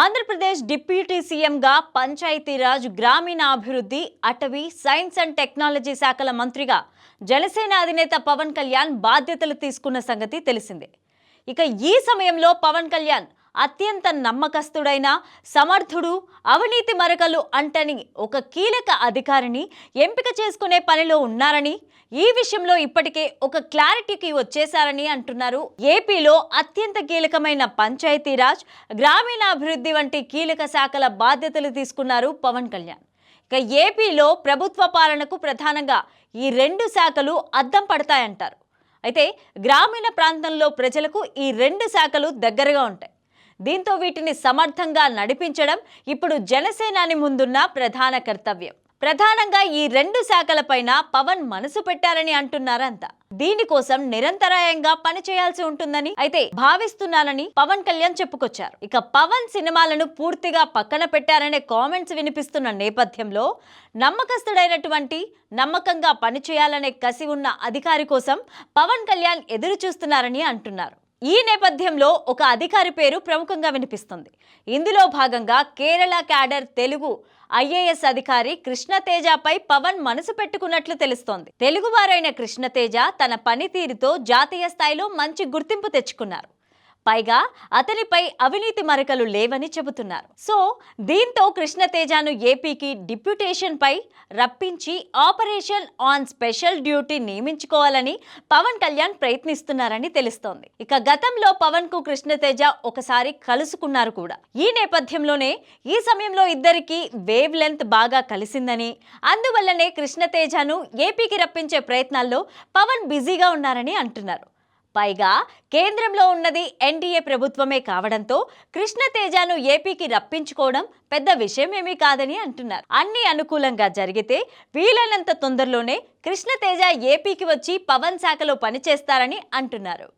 Andhra Pradesh deputy సీఎంగా పంచాయతీరాజ్ గ్రామీణాభివృద్ధి అటవీ సైన్స్ అండ్ టెక్నాలజీ శాఖల మంత్రిగా జనసేన అధినేత పవన్ కళ్యాణ్ బాధ్యతలు తీసుకున్న సంగతి తెలిసిందే. ఇక ఈ సమయంలో పవన్ కళ్యాణ్ అత్యంత నమ్మకస్తుడైన సమర్థుడు అవినీతి మరకలు అంటని ఒక కీలక అధికారిని ఎంపిక చేసుకునే పనిలో ఉన్నారని ఈ విషయంలో ఇప్పటికే ఒక క్లారిటీకి వచ్చేశారని అంటున్నారు. ఏపీలో అత్యంత కీలకమైన పంచాయతీరాజ్ గ్రామీణాభివృద్ధి వంటి కీలక శాఖల బాధ్యతలు తీసుకున్నారు పవన్ కళ్యాణ్. ఇక ఏపీలో ప్రభుత్వ పాలనకు ప్రధానంగా ఈ రెండు శాఖలు అద్దం పడతాయంటారు. అయితే గ్రామీణ ప్రాంతంలో ప్రజలకు ఈ రెండు శాఖలు దగ్గరగా ఉంటాయి. దీంతో వీటిని సమర్థంగా నడిపించడం ఇప్పుడు జనసేనాని ముందున్న ప్రధాన కర్తవ్యం. ప్రధానంగా ఈ రెండు శాఖలపైన పవన్ మనసు పెట్టారని అంటున్నారంతా. దీనికోసం నిరంతరాయంగా పనిచేయాల్సి ఉంటుందని అయితే భావిస్తున్నానని పవన్ కళ్యాణ్ చెప్పుకొచ్చారు. ఇక పవన్ సినిమాలను పూర్తిగా పక్కన పెట్టారనే కామెంట్స్ వినిపిస్తున్న నేపథ్యంలో నమ్మకస్తుడైనటువంటి నమ్మకంగా పనిచేయాలనే కసి ఉన్న అధికారి కోసం పవన్ కళ్యాణ్ ఎదురు చూస్తున్నారని అంటున్నారు. ఈ నేపథ్యంలో ఒక అధికారి పేరు ప్రముఖంగా వినిపిస్తుంది. ఇందులో భాగంగా కేరళ క్యాడర్ తెలుగు ఐఏఎస్ అధికారి కృష్ణతేజపై పవన్ మనసు పెట్టుకున్నట్లు తెలుస్తోంది. తెలుగువారైన కృష్ణతేజ తన పనితీరుతో జాతీయ స్థాయిలో మంచి గుర్తింపు తెచ్చుకున్నారు. పైగా అతనిపై అవినీతి మరకలు లేవని చెబుతున్నారు. సో దీంతో కృష్ణతేజను ఏపీకి డిప్యూటేషన్ పై రప్పించి ఆపరేషన్ ఆన్ స్పెషల్ డ్యూటీ నియమించుకోవాలని పవన్ కళ్యాణ్ ప్రయత్నిస్తున్నారని తెలుస్తోంది. ఇక గతంలో పవన్కు కృష్ణతేజ ఒకసారి కలుసుకున్నారు కూడా. ఈ నేపథ్యంలోనే ఈ సమయంలో ఇద్దరికి వేవ్ లెంత్ బాగా కలిసిందని అందువల్లనే కృష్ణతేజను ఏపీకి రప్పించే ప్రయత్నాల్లో పవన్ బిజీగా ఉన్నారని అంటున్నారు. పైగా కేంద్రంలో ఉన్నది ఎన్డీఏ ప్రభుత్వమే కావడంతో కృష్ణతేజను ఏపీకి రప్పించుకోవడం పెద్ద విషయం ఏమీ కాదని అంటున్నారు. అన్ని అనుకూలంగా జరిగితే వీలైనంత తొందరలోనే కృష్ణతేజ ఏపీకి వచ్చి పవన్ శాఖలో పనిచేస్తారని అంటున్నారు.